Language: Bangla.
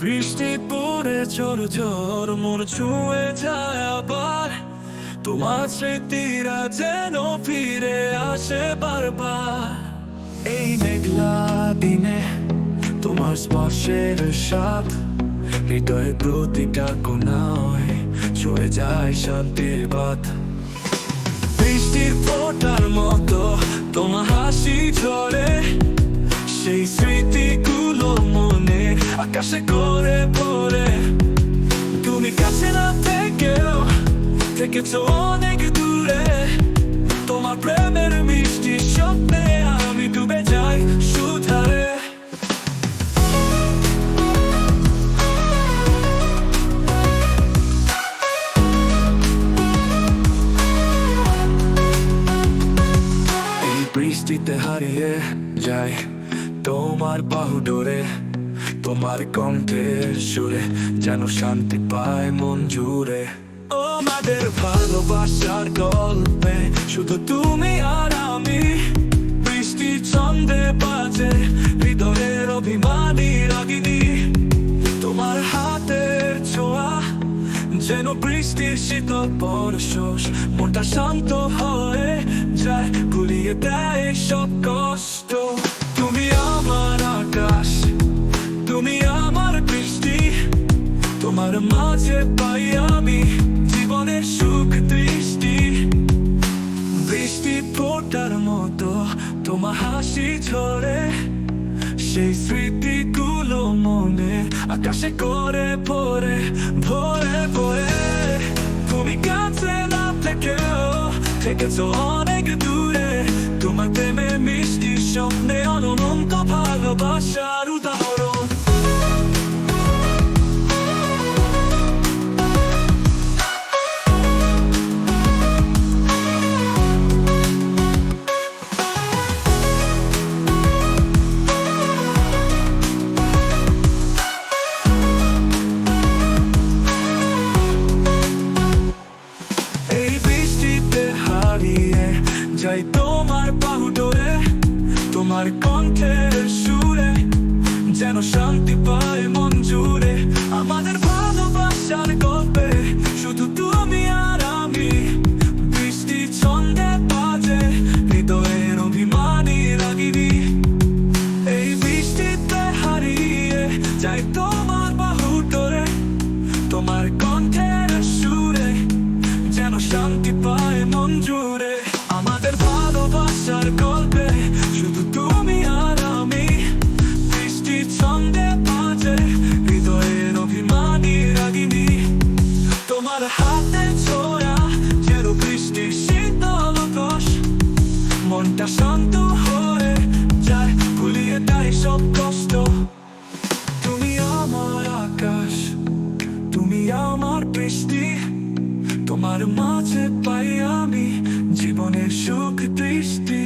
বৃষ্টি পড়ে ঝড় ঝড় মন ছুঁয়ে যায় আবার। তোমার স্মৃতিরা যেন ফিরে আসে বারবার। এই মেঘলা দিনে তোমার স্পর্শের সাপ হৃদয়ের প্রতিটা কোনায় ছুঁয়ে যায় শান্তির বাত বৃষ্টির ফোটার মতো তোমার হাসি ঝরে আকাশে করে পড়ে তুমি কাছে না থেকেও থেকেছো অনেক দূরে তোমার প্রেমের মিষ্টি স্বপ্নে আমি ডুবে যাই সুধারে বৃষ্টিতে হারিয়ে যায় তোমার বাহু ডোরে তোমার কণ্ঠের সুরে যেন শান্তি পায় মন জুড়ে। আমাদের ভালোবাসার গল্পে শুধু তুমি আর আমি। বৃষ্টির ছন্দে বাজে, হৃদয়ের অভিমানী রাগিনী। তোমার হাতের ছোঁয়া যেন বৃষ্টির শীতল পরশোষ মনটা শান্ত হয়ে যায়, গুলিয়ে দেয় সব কষ্ট। তোমার মাঝে পাই আমি জীবনের সুখ দৃষ্টি। বৃষ্টি ফোটার মতো তোমার হাসি ঝরে। সেই স্মৃতিগুলো মনে আকাশে করে পড়ে ভরে ভরে। তুমি কাছে না থেকেও থেকেছো অনেক দূরে। তোমার প্রেমে মিষ্টি স্বপ্নে অনন্ত ভালোবাসার যাই তোমার বাহু ডোরে, তোমার কণ্ঠের সুরে, যেন শান্তি পায় মন জুড়ে। আমাদের ভালোবাসার গল্পে শুধু তুমি আর আমি, বৃষ্টি ছন্দে বাজে, হৃদয়ের অভিমানী রাগিনী। এই বৃষ্টিতে হারিয়ে যাই তোমার বাহু ডোরে, তোমার কণ্ঠের সুরে, যেন শান্তি পায় মন জুড়ে। ভালোবাসার গল্পে শুধু তুমি আর আমি বৃষ্টি ছন্দে বাজে হৃদয়ের অভিমানী রাগিনী তোমার হাতে ছোঁয়া যেন বৃষ্টি শীতল দোষ মনটা শান্ত হয়ে যায় ভুলিয়ে দেয় সব কষ্ট তুমি আমার আকাশ তুমি আমার বৃষ্টি তোমার মাঝে পাই আমি জীবনের সুখ দৃষ্টি